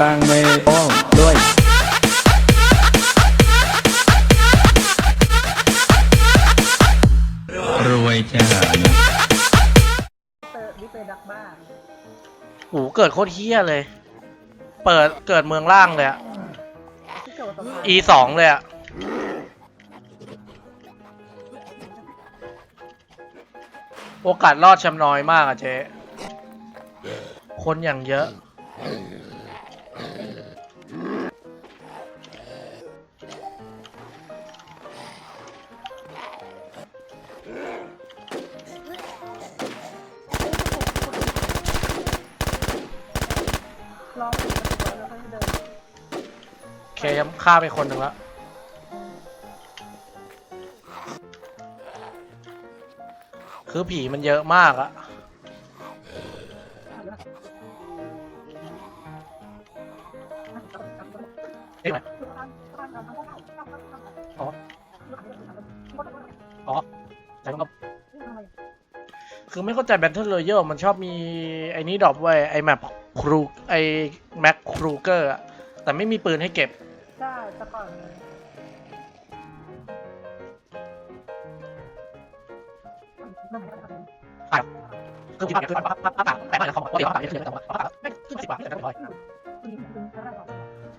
กลางไม่โอ้ด้วยรวยจ้าเตอร์ดิเตอร์ดักบ้าโอ้โหเกิดโคตรเฮี้ยเลย เปิดเกิดเมืองล่างเลยอะอีสะพาน E สองเลยอะโอกาสรอดชำน้อยมากอะเจ๊คนอย่างเยอะ ลองปิดประตูแล้วค่อยเดินเคยังฆ่าไปคนหนึ่งและคือผีมันเยอะมากอะ เข้าใจ Battle Royale มันชอบมีไอ้นี้ดรอปไว้ไอ้แมปครูไอ้แม็กครูเกอร์อะแต่ไม่มีปืนให้เก็บ ใช่แต่ก่อนมีคือที่บ้านคือป้าป้าป้าแต่ไม่ของตัวเดียวป้าไม่เคยแต่ว่าป้าไม่ขึ้นสิบบาทแต่ก็ร้อย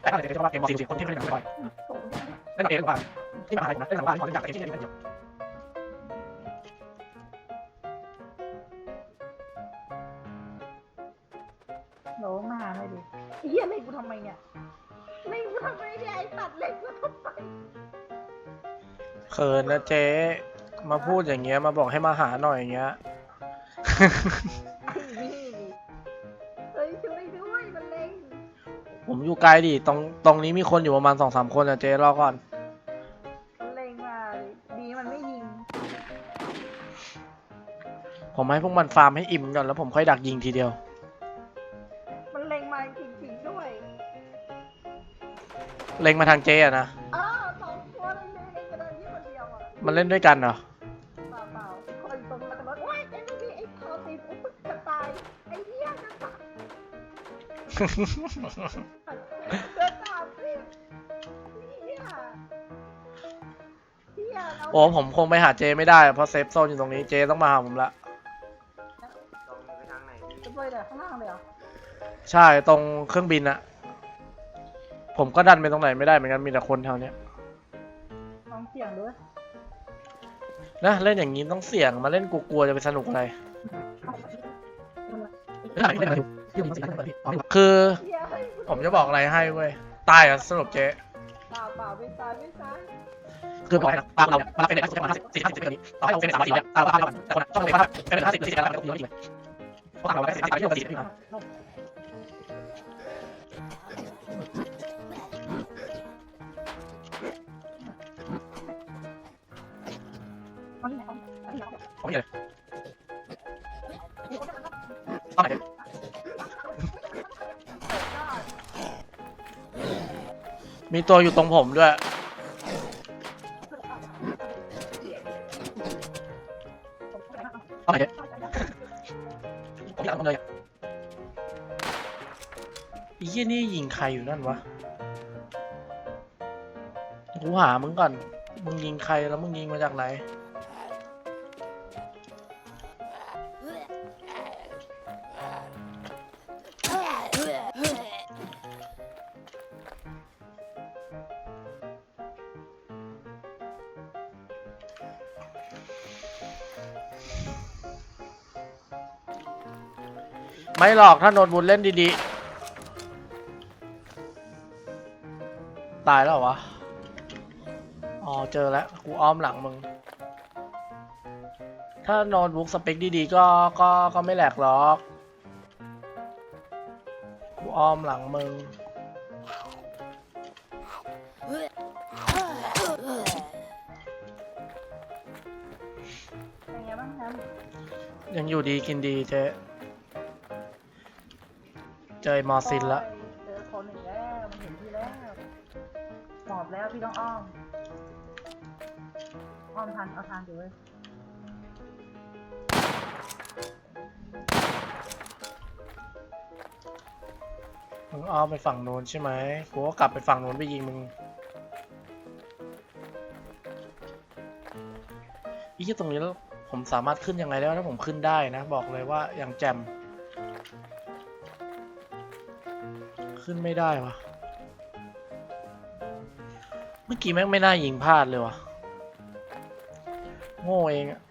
แต่อะไรจะว่าเกมบอลสี่คนที่ไม่ได้หนังร้อยนั่นเองว่าที่มาหาผมนะได้หนังบ้านขอจากเกมที่นี่เดียวโหล เขินนะเจ๊มาพูดอย่างเงี้ยมาบอกให้มาหาหน่อยอย่างเงี้ยไอ้นี่เฮ้ยช่วยด้วยมันเล่นผมอยู่ไกลดิตรงตรงนี้มีคนอยู่ประมาณสองสามคนนะเจ๊รอก่อน มันเล่นมาเลยดีมันไม่ยิงผมให้พวกมันฟาร์มให้อิ่มก่อนแล้วผมค่อยดักยิงทีเดียว มันเล็งมาจริงๆด้วย เล็งมาทางเจ๊อะนะ มันเล่นด้วยกันเหรอ เปล่าเปล่าคนตรงมาตลอดโอ๊ยไอ้นี่ดิไอ้คอตีปุ๊บจะตายไอ้เหี้ยจะตายเดินตามสิเหี้ยเหี้ยเราโอ้ผมคงไปหาเจไม่ได้เพราะเซฟโซนอยู่ตรงนี้เจต้องมาหาผมละจะไปแต่ข้างล่างเลยเหรอใช่ตรงเครื่องบินอะผมก็ดันไปตรงไหนไม่ได้เหมือนกันมีแต่คนแถวเนี้ยลองเสี่ยงด้วย นะเล่นอย่างนี้ต้องเสี่ยงมาเล่นกลัวๆจะไปสนุกอะไร คือเหี้ยเฮ้ยผมจะบอกอะไรให้เว้ยตายอะสรุปเจ๊เปล่าเปล่าไม่ตายไม่ตายคือบอกนะตามเรามาเป็นเด็กสุดมาสี่ห้าสิบปีนี้ต่อให้เราเป็นสามสิบตามเราแต่คนต้องเป็นเป็นห้าสิบสี่สิบแล้วก็อยู่เลยเพราะเราได้สี่สิบยี่สิบสี่สิบเอาที่ไหนเอาเอาที่ไหน เอาผมเลยต้องไหนมีตัวอยู่ตรงผมด้วย ต้องไหนผมอยากเลยไอ้เหี้ยนี่ยิงใครอยู่นั่นวะกูหามึงก่อน มึงยิงใครแล้วมึงยิงมาจากไหน ไม่หรอกถ้าโนนบุญเล่นดีๆ ตายแล้วเหรอวะ อ๋อ เจอแล้ว กูอ้อมหลังมึง ถ้าโน้ตบุ๊กสเปคดีๆ ก็ ก็ ก็ไม่แหลกหรอก กูอ้อมหลังมึง เป็นไงบ้างครับยังอยู่ดีกินดีเจ๊ เจอไอ้มอร์ซินละเจอคนอีกแล้วมันเห็นพี่แล้วหมอบแล้วพี่ต้องอ้อม อ้อมทันเอาทางเดี๋ยวเว้ยมึงอ้อมไปฝั่งโน้นใช่ไหมกูก็กลับไปฝั่งโน้นไปยิงมึงอีกตรงนี้แล้วผมสามารถขึ้นยังไงได้วะถ้าผมขึ้นได้นะ บอกเลยว่าอย่างแจม ขึ้นไม่ได้วะเมื่อกี้แม่งไม่น่ายิงพลาดเลยวะโง่เองอะ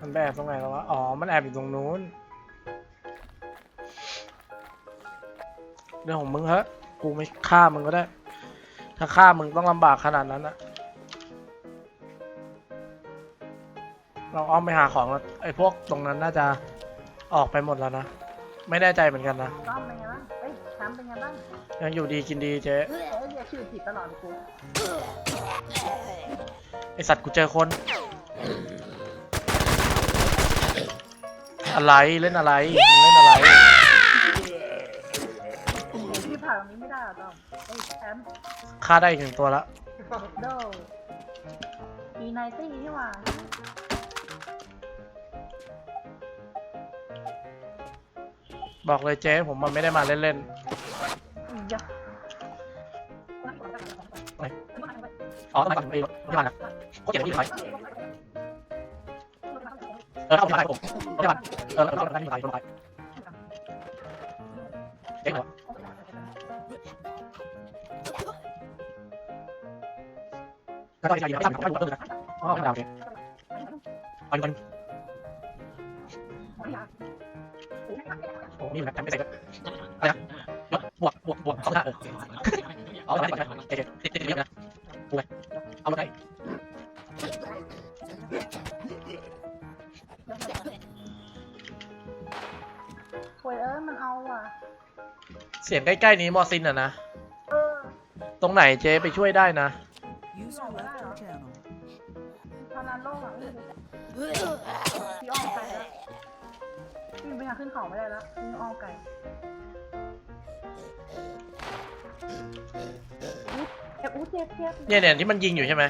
มันแอบตรงไหนแล้ววะ อ๋อ มันแอบอยู่ตรงนู้นเรื่องของมึงฮะ กูไม่ฆ่ามึงก็ได้ ถ้าฆ่ามึงต้องลำบากขนาดนั้นอะเราอ้อมไปหาของแล้วไอ้พวกตรงนั้นน่าจะออกไปหมดแล้วนะ ไม่แน่ใจเหมือนกันนะต้อมเป็นไงบ้างเอ้ยแชมป์เป็นไงบ้างยังอยู่ดีกินดีเจ๊เอ้ยเรียกชื่อผิดตลอดเลยกูไอสัตว์กูเจอคน อะไรเล่นอะไรมึงเล่นอะไร มป์ฆ่าได้อีกหนึ่งตัวละโดปีไนตี้นี่หว่าบอกเลยเจ๊ผมมันไม่ได้มาเล่นอียะๆอ๋อต้องไปก่อนไอ้ที่บ้านนะโคตรเจ๋งเลยพี่ชายเออเอาที่บ้านผมเอาที่บ้านเออเอาที่บ้านที่ชายลงไปเจ๊เหรอ แล้วก็ที่ชายยิงไม่ทำไม่ทำไม่ทำนะอ๋อไม่ทำโอเคไปกันโอ้นี่แหละทำไม่เสร็จอะไรนะบวกบวกบวกสองหน้าเออเอาไปก่อนนะเจ๊เจ๊ติดติดเยอะนะบวกเอาลงได้โวยเอ้ยมันเอาว่ะ เสียงใกล้ๆนี้มอซินอะนะ เออ ตรงไหนเจ๊ไปช่วยได้นะ User left พี่อ้อมไกลแล้วพี่ไปหาขึ้นเขาไม่ได้แล้วพี่อ้อมไกลอุ๊ยเจ็บอู้เจ็บเจ็บเนี่ยเนี่ยที่มันยิงอยู่ใช่ไหม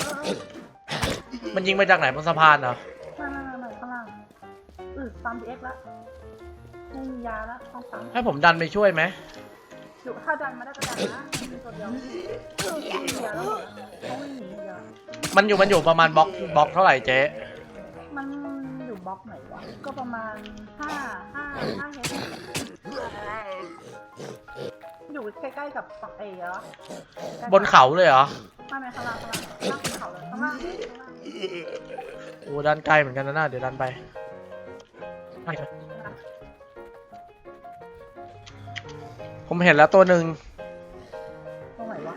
เออมันยิงมาจากไหนบนสะพานเหรอไม่ไม่ไม่ไม่ข้างล่างอือปั๊มพีเอ็กซ์ละไม่มียาละต้องปั๊มให้ผมดันไปช่วยไหมอยู่ถ้าดันมาได้ก็ดันนะมีตัวเดียวไม่มียาแล้วต้องวิ่งหนีเดียวมันอยู่มันอยู่ประมาณบล็อกบล็อกเท่าไหร่เจ๊มันอยู่ บล็อกไหนวะก็ประมาณห้าห้าห้าเฮดอยู่ใกล้ๆกับฝั่งเอเหรอบนเขาเลยเหรอไม่ไม่ข้างล่างข้างล่างข้างล่างบนเขาเลยข้างล่างข้างล่างโอ้ดันไกลเหมือนกันนะน่าเดี๋ยวดันไปไม่ใช่ผมเห็นแล้วตัวหนึ่งตรงไหนวะ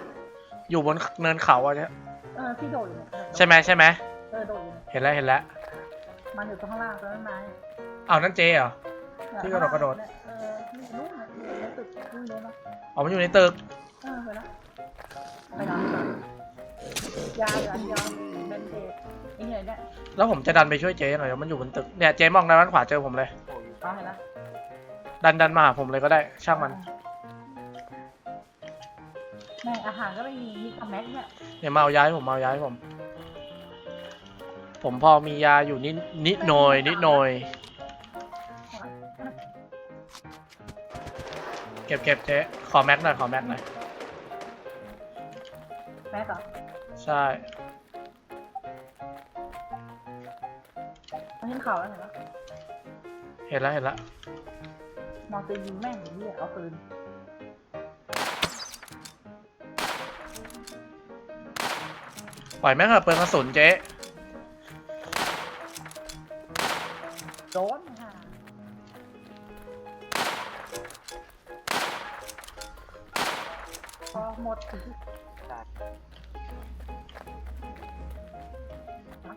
อยู่บนเนินเขาอะเนี่ยเออพี่โดดอยู่เนี่ยใช่ไหมใช่ไหมเออโดดอยู่เนี่ยเห็นแล้วเห็นแล้ว มันอยู่ตรงข้างล่างตรงนั้นไม้เอานั่นเจ๊เหรอ ที่กระโดดกระโดด เออนี่นู่นน่ะอยู่ในตึกนี่เลยนะอ๋อมันอยู่ในตึกเออไปแล้วไปนอนก่อนยาเหลืออันเดียวเบนเดดไอ้เหี้ยเนี่ยแล้วผมจะดันไปช่วยเจ๊หน่อยเดี๋ยวมันอยู่บนตึกเนี่ยเจ๊มองด้านขวาเจอผมเลยเอาเห็นแล้วดันดันมาหาผมเลยก็ได้ช่างมันแม่งอาหารก็ไม่มีมีคอมแม็กเนี่ยเนี่ยมาเอาย้ายผมมาเอาย้ายผม ผมพอมียาอยู่นิดนิดหน่อยนิดหน่อย เก็บเก็บเจ๊ขอแม็กหน่อยขอแม็กหน่อยแม็กเหรอใช่มันขึ้นเขาแล้วเห็นปะเห็นแล้วเห็นแล้วมองตัวยิงแม่งอย่างนี้เอาปืนปล่อยแม่งเถอะเปลืองกระสุนเจ๊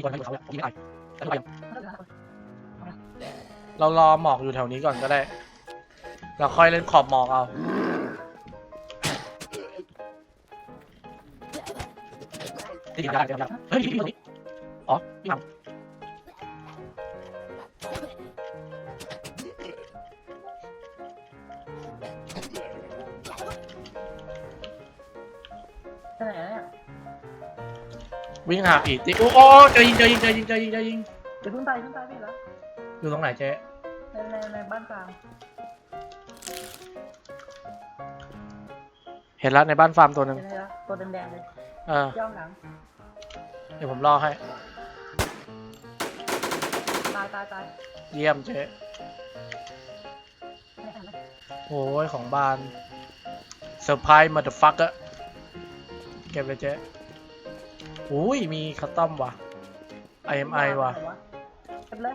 แค่นั้นเก็บมาด้านขวามีคนนะอยู่เขาเนี่ยผมยิงไม่ตายด้านขวายังเรารอหมอกอยู่แถวนี้ก่อนก็ได้ เราค่อยเล่นขอบหมอกเอาที่ยิงได้ที่ยิงเฮ้ยพี่ตรงนี้อ๋อพี่ทำ วิ่งหาผีติ๊กโอ้โอ้เจอยิงเจอยิงเจอยิงเจอยิงเจอยิงเดี๋ยวขึ้นไปขึ้นไปพี่แล้วอยู่ตรงไหนเจ๊ในในในบ้านกลางเห็นแล้วในบ้านฟาร์มตัวหนึ่งเห็นไหมล่ะตัวแดงๆเลยเออย่องหลังเดี๋ยวผมรอให้ ตายตายตายเยี่ยมเจ๊ไม่เห็นไหมโอ้ยของบานเซอร์ไพรส์มาเดอะฟักเกอร์เก็บเลยเจ๊ อุ้ยมีคัสตอมว่ะ IMI ว่ะ เก็บเลย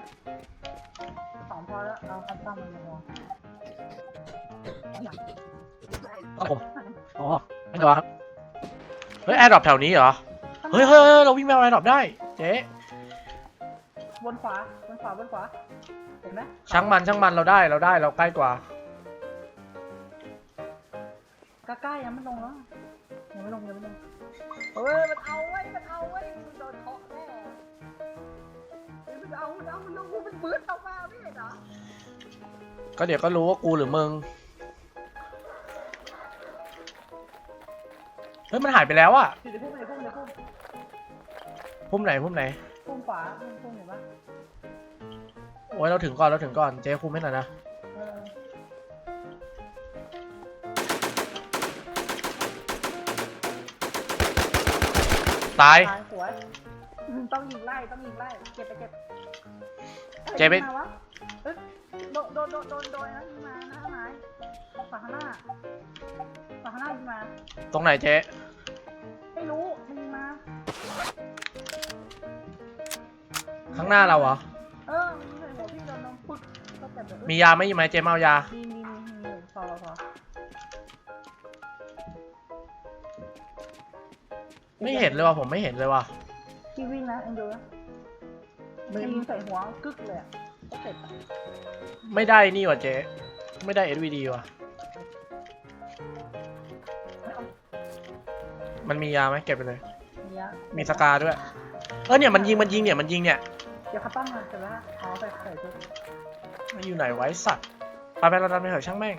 สองพอแล้วเราคัสตอมมันพอครับผม อ๋อไม่ตัวครับเฮ้ยแอร์ดรอปแถวนี้เหรอ เฮ้ยเฮ้ยเฮ้ยเราวิ่งไปเอาแอร์ดรอปได้ เจ๊บนขวาบนขวาบนขวาเห็นไหมช่างมันช่างมันเราได้เราได้เราใกล้กว่า ใกล้ๆยังไม่ลงแล้ว ยังไม่ลงยังไม่ลงเฮ้ยมันเอาเว้มันเอาเว้มันโดนเคาะแน่มันเอามันเอามันลงกูเป็นปืนเข้ามาไม่เห็นเหรอก็เดี๋ยวก็รู้ว่ากูหรือมึง เฮ้ยมันหายไปแล้วอะอยู่ในพุ่มในพุ่มในพุ่มพุ่มไหนพุ่มไหน พุ่มขวาพุ่มพุ่มเห็นปะโอ้ยเราถึงก่อนเราถึงก่อนเจ๊คุมให้หน่อยนะ ตาย ตายสวยอืมต้องยิงไล่ต้องยิงไล่เก็บไปเก็บเจ๊ไปอ้ยยิงมาวะเอ้ยโดนโดนโดนโดนโดนนะยิงมาหน้าไม้ฝั่งข้างหน้าฝั่งข้างหน้ายิงมา ตรงไหนเจ๊ไม่รู้มันยิงมาข้างหน้าเราเหรอ เออมันยิงใส่หัวพี่โดนน้องปึ๊กก็เจ็บเลยมียาไหมมีไหมเจ๊มาเอายา มีมีมีมี ไม่เห็นเลยว่ะผมไม่เห็นเลยว่ะพี่วิ่งนะเอ็นดูนะไม่ยิงใส่หัวกึกเลยอะก็เจ็บอะไม่ได้นี่ว่ะเจ๊ไม่ได้ SVD ว่ะ มันมียาไหมเก็บไปเลย เนี่ยมีสกาด้วย เออเนี่ยมันยิงมันยิงเนี่ยมันยิงเนี่ยเดี๋ยวเขาต้องมาเสร็จแล้วอ๋อใส่ใส่ชุดมันอยู่ไหนไว้สัตว์ไปไปเราดันไปเถอะช่างแม่ง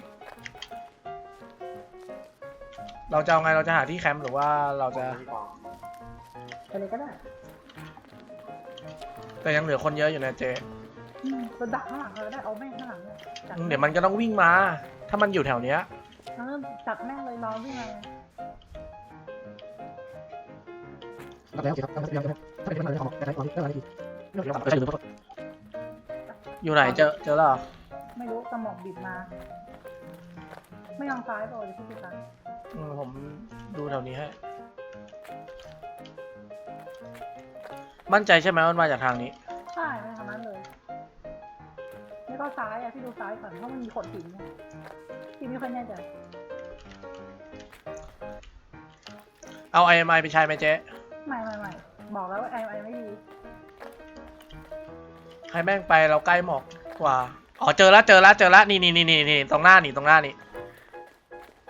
เราจะเอาไงเราจะหาที่แคมป์หรือว่าเราจะ ไปเลยก็ได้แต่ยังเหลือคนเยอะอยู่นะเจ๊อืมไปดักข้างหลังเลยก็ได้เอาแม่งข้างหลังเลยจัดอืมเดี๋ยวมันก็ต้องวิ่งมา ถ้ามันอยู่แถวเนี้ย เออจัดแม่งเลยรอวิ่งมาเลยแล้วสิครับถ้าไม่ยังถ้าเป็นมันของอะไรของอะไรอีกเรื่องของอะไรหรือเปล่าอยู่ไหนเจอเจอแล้วเหรอไม่รู้สมองบิดมา ไม่ยองซ้ายเปล่าจะพูดผิดกันอืมผมดูแถวนี้ให้ มั่นใจใช่ไหมว่ามันมาจากทางนี้ ใช่ไม่ทางนั้นเลยไม่ก็ซ้ายอะพี่ดูซ้ายก่อนเพราะมันมีขดหินเนี่ยพี่ไม่ค่อยแน่ใจเอา IMI ไปใช้ไหมเจ๊ไม่ไม่ไม่บอกแล้วว่าไอไอไม่ดีให้แม่งไปเราใกล้หมอกกว่า อ๋อเจอแล้วเจอแล้วเจอแล้วนี่นี่นี่นี่นี่ตรงหน้านี่ตรงหน้านี่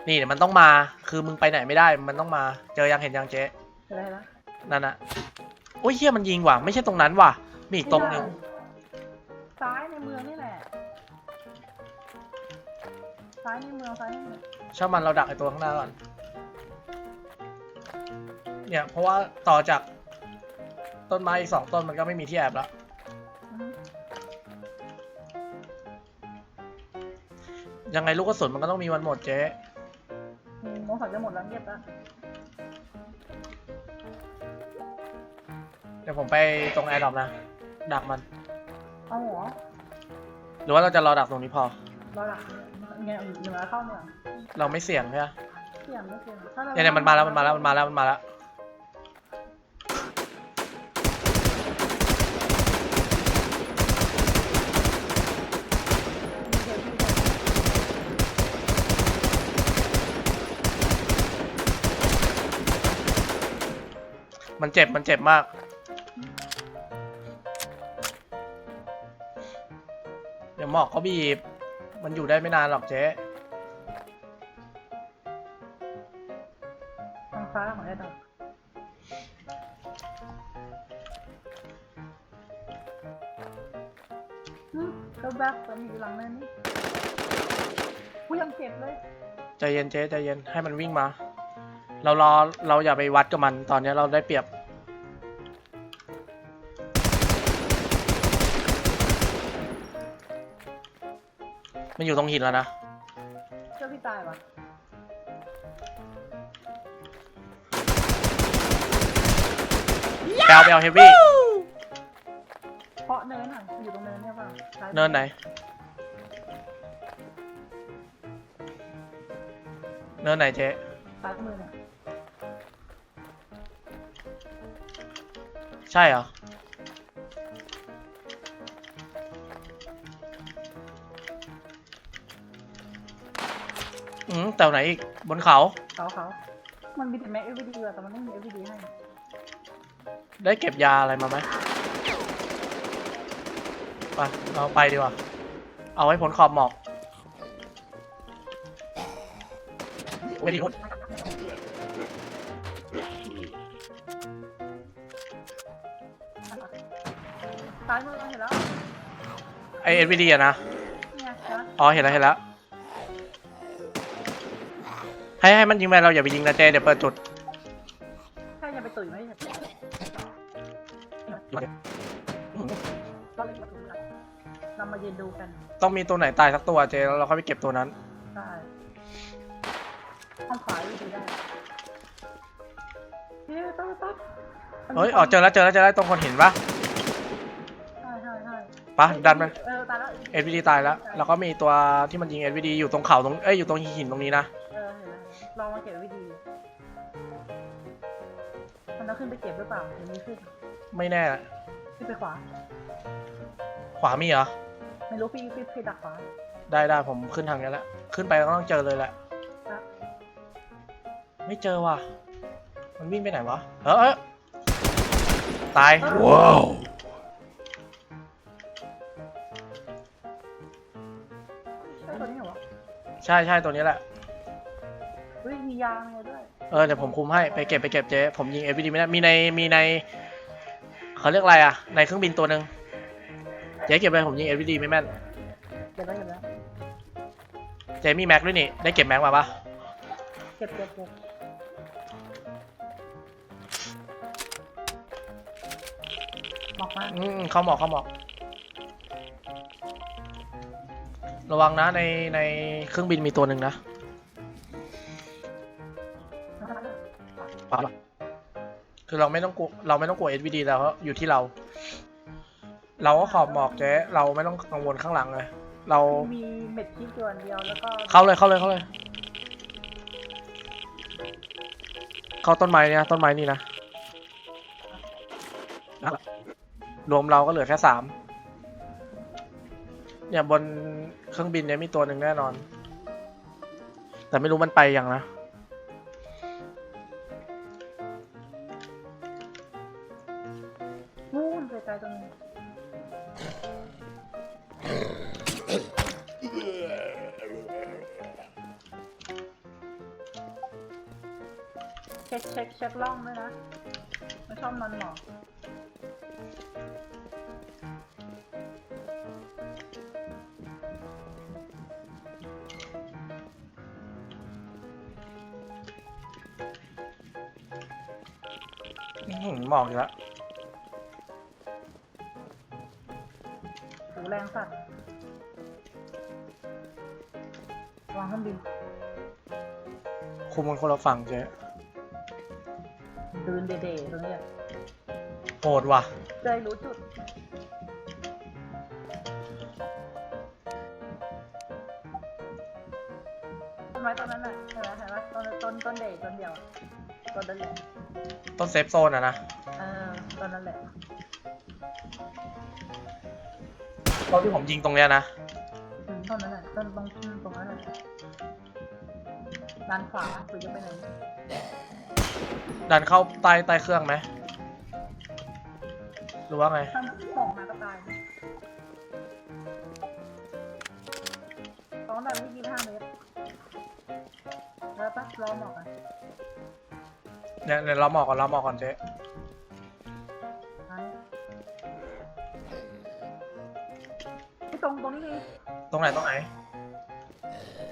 นี่เดี๋ยวมันต้องมา คือมึงไปไหนไม่ได้ มันต้องมา เจอยังเห็นยังเจ๊อะไรนะนั่นน่ะ โอ้ยเฮียมันยิงว่ะ ไม่ใช่ตรงนั้นว่ะ มีอีกตรงหนึ่งซ้ายในเมืองนี่แหละ ซ้ายในเมืองซ้ายในเมืองช่างมันเราดักไอตัวข้างหน้าก่อน เนี่ยเพราะว่าต่อจากต้นไม้อีกสองต้นมันก็ไม่มีที่แอบแล้ว อือฮึยังไงลูกกระสุนมันก็ต้องมีวันหมดเจ๊อืมโมสันจะหมดแล้วเงียบแล้ว เดี๋ยวผมไปตรงแอร์ดรอปนะ ดักมัน เอาเหรอหรือว่าเราจะรอดักตรงนี้พอรอดักไงี้ยหนึ่งแล้วเข้าเนี่ยเราไม่เสี่ยงใช่ไหมเสี่ยงไม่เสี่ยงถ้าเรานเนี่ยมันมาแล้วมันมาแล้วมันมาแล้วมันมาแล้ว มันเจ็บมันเจ็บมาก หมอกเขาบีบ มันอยู่ได้ไม่นานหรอกเจ๊ทางฟ้าของแอดดอกอืมก็แบ็คมันอยู่หลังนั่นนี่กูยังเจ็บเลย ใจเย็นเจ๊ใจเย็นให้มันวิ่งมา เรารอเราอย่าไปวัดกับมัน ตอนนี้เราได้เปรียบ มันอยู่ตรงหินแล้วนะเจ้าพี่ตายปะแบลแบลเฮฟวี่ เพราะเนินอะอยู่ตรงเนินเนี่ยป่ะซ้ายมือเนินไหน เนินไหนเจ๊ซ้ายมือเนี่ยใช่เหรอ อืมแต่ไหนอีกบนเขา เขาเขามันมีแต่แม็กเอวีดีแต่มันไม่มีเอวีดีให้ได้เก็บยาอะไรมาไหมไปเราไปดีกว่า เอาให้พ้นขอบหมอกไม่ดีพ้นซ้ายมือเห็นแล้วไอเอ็นวีดีอะนะเนี่ยเห็นไหมอ๋อเห็นแล้วเห็นแล้ว ให้ให้มันยิงไปเราอย่าไปยิงนะเจเดี๋ยวเปิดจุดใช่ยังไปตุ๋ยไหมเนี่ยก็เลยมาตุ๋ยกันเรามายืนดูกันต้องมีตัวไหนตายสักตัวเจแล้วเราค่อยไปเก็บตัวนั้นได้ห้องขวาอยู่ดีได้เฮ้ยต๊อบต๊อบเฮ้ยอ๋อเจอแล้วเจอแล้วเจอแล้วตรงคนเห็นปะใช่ใช่ใช่ปะดันไปเออตายแล้วเอ็นวีดีตายแล้วแล้วก็มีตัวที่มันยิงเอ็นวีดีอยู่ตรงเขาตรงเอ้ยอยู่ตรงหินตรงนี้นะเออเห็นแล้วลองมาเก็บไว้ดี มันต้องขึ้นไปเก็บหรือเปล่าหรือไม่ขึ้น ไม่แน่ ขึ้นไปขวา ขวามีเหรอ ไม่รู้พี่พี่พี่ดักขวาได้ได้ผมขึ้นทางนี้แล้วขึ้นไปก็ต้องเจอเลยแหละ ครับไม่เจอว่ะ มันวิ่งไปไหนวะ เออเออตาย ว้าว ใช่ตัวนี้เหรอวะใช่ใช่ตัวนี้แหละเฮ้ยมียางไงด้วยเออเดี๋ยวผมคุมให้ไปเก็บไปเก็บเจ๊ผมยิงเอวีดีไม่ได้มีในมีในเขาเรียกอะไรอะ ในเครื่องบินตัวหนึ่งเจ๊เก็บไปผมยิงเอวีดีไม่แม่นเก็บแล้วเก็บแล้วเจ๊มีแม็กด้วยนี่ได้เก็บแม็กมาปะเก็บเก็บเก็บบอกมาอืมเข้าหมอกเข้าหมอกระวังนะในในเครื่องบินมีตัวหนึ่งนะ คือเราไม่ต้องกลัวเราไม่ต้องกลัว SVD แล้วเพราะอยู่ที่เรา เราก็ขอบหมอกเจ๊เราไม่ต้องกังวลข้างหลังเลยเรามีเม็ดที่ตัวเดียวแล้วก็เข้าเลยเข้าเลยเข้าเลย เข้าต้นไม้เนี่ยต้นไม้นี่นะนั่นแหละรวมเราก็เหลือแค่สามเนี่ยบนเครื่องบินเนี่ยมีตัวหนึ่งแน่นอน แต่ไม่รู้มันไปยังนะ หือหมอกอีกแล้วหูแรงสัตว์วางเครื่องบินคุมกันคนละฝั่งเจ๊เดินเด่ๆตรงเนี้ยโหดว่ะใจรู้จุด ต้นเซฟโซนอะนะเออต้นนั้นแหละต้นที่ผมยิงตรงเนี้ยนะอืมต้นนั้นแหละต้นตรงตรงนั้นแหละด้านขวาหรือจะไปไหนดันเข้าใต้ใต้เครื่องไหมไหรือว่าไง ถ้าของมาก็ตายสองแบบไม่กี่ห้าเมตรแล้วปะรอหมอกอะ เนี่ยเดี๋ยวเราหมอกก่อนเราหมอกก่อนเจ๊ไปพี่ตรงตรงนี้มีตรงไหนตรงไหน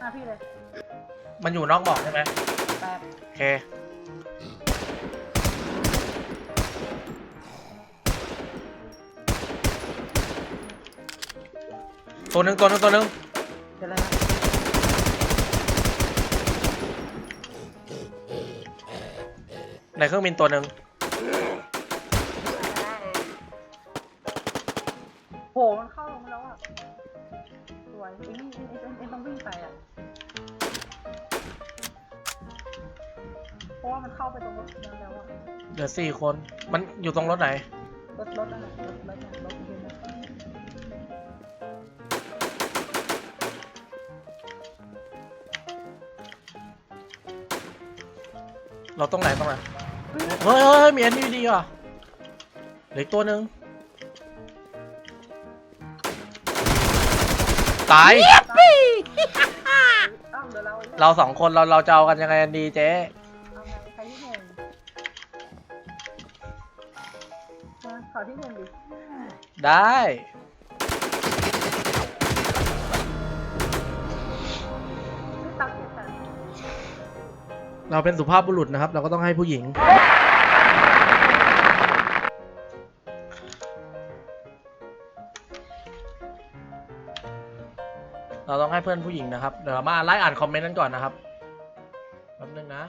อะพี่เลยมันอยู่นอกหมอกใช่ไหมแปดโอเค ตัวหนึ่งตัวหนึ่งตัวหนึ่งเดี๋ยวเลยนะ ในเครื่องบินตัวหนึ่งโหมันเข้าลงมาแล้วอะ สวยไอ้นี่ไอ้ไอ้ไอ้ต้องวิ่งไปอะ เพราะว่ามันเข้าไปตรงรถนั้นแล้วอะ เหลือสี่คน มันอยู่ตรงรถไหน รถรถนั่นแหละรถรถเนี่ยรถยืนเนี่ยเราตรงไหนตรงไหน เฮ้ยเฮ้ยเฮ้ยมีอันนี้ดีว่ะเหลืออีกตัวหนึ่งตาย อ้าวเดี๋ยวเราเราสองคนเราเราจะเอากันยังไงกันดีเจ๊เอาไงใครที่หนึ่งมาขอที่หนึ่งดิได้พี่ตั๊กเจ็ดแปดเราเป็นสุภาพบุรุษนะครับ เราก็ต้องให้ผู้หญิง เราต้องให้เพื่อนผู้หญิงนะครับ เดี๋ยวมาไล่อ่านคอมเมนต์นั้นก่อนนะครับแป๊บนึงนะ